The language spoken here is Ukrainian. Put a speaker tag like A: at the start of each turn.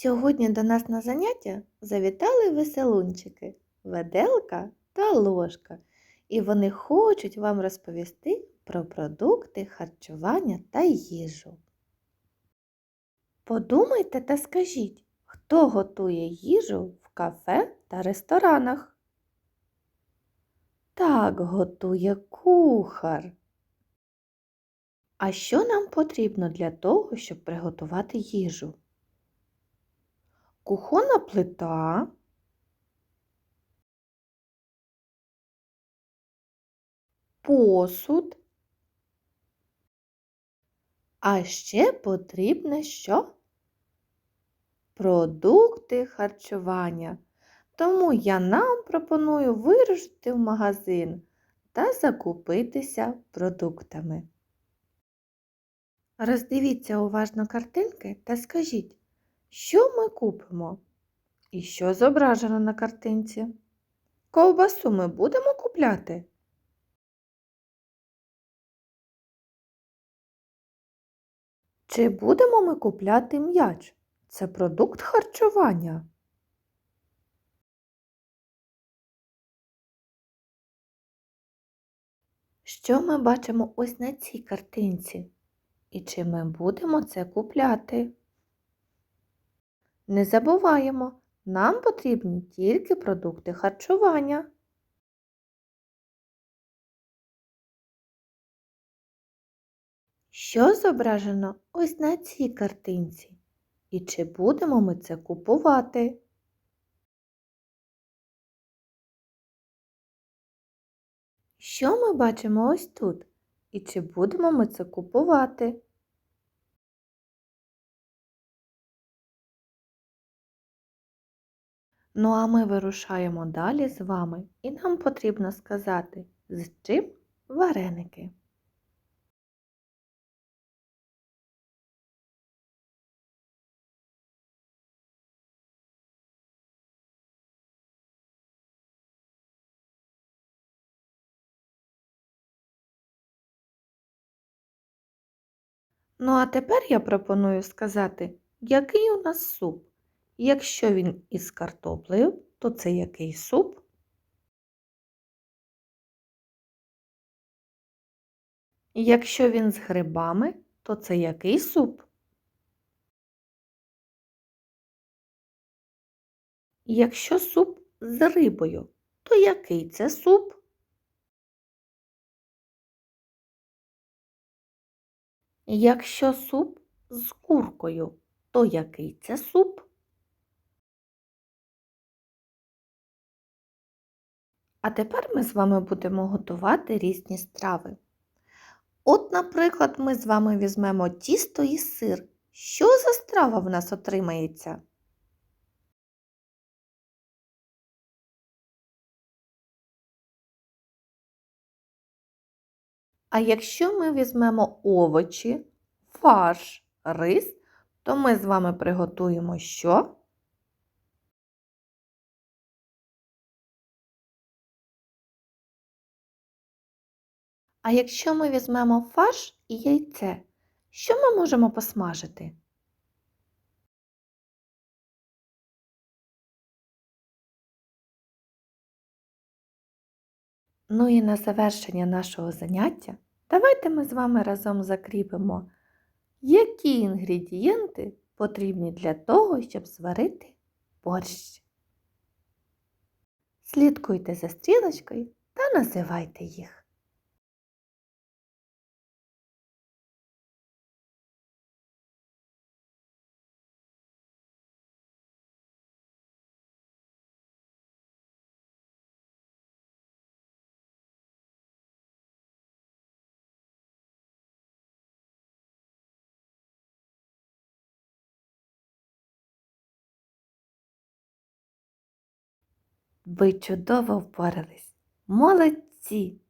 A: Сьогодні до нас на заняття завітали веселунчики Веделка та ложка, і вони хочуть вам розповісти про продукти харчування та їжу. Подумайте та скажіть, хто готує їжу в кафе та ресторанах? Так, готує кухар. А що нам потрібно для того, щоб приготувати їжу? Кухонна плита, посуд. А ще потрібне що? Продукти харчування. Тому я нам пропоную вирушити в магазин та закупитися продуктами. Роздивіться уважно картинки та скажіть, що ми купимо? І що зображено на картинці? Ковбасу ми будемо купляти? Чи будемо ми купляти м'яч? Це продукт харчування. Що ми бачимо ось на цій картинці? І чи ми будемо це купляти? Не забуваємо, нам потрібні тільки продукти харчування. Що зображено ось на цій картинці? І чи будемо ми це купувати? Що ми бачимо ось тут? І чи будемо ми це купувати? Ну, а ми вирушаємо далі з вами, і нам потрібно сказати, з чим вареники. Ну, а тепер я пропоную сказати, який у нас суп. Якщо він із картоплею, то це який суп? Якщо він з грибами, то це який суп? Якщо суп з рибою, то який це суп? Якщо суп з куркою, то який це суп? А тепер ми з вами будемо готувати різні страви. От, наприклад, ми з вами візьмемо тісто і сир. Що за страва в нас отримається? А якщо ми візьмемо овочі, фарш, рис, то ми з вами приготуємо що? А якщо ми візьмемо фарш і яйце, що ми можемо посмажити? Ну і на завершення нашого заняття давайте ми з вами разом закріпимо, які інгредієнти потрібні для того, щоб зварити борщ. Слідкуйте за стрілочкою та називайте їх. Ви чудово впорались. Молодці!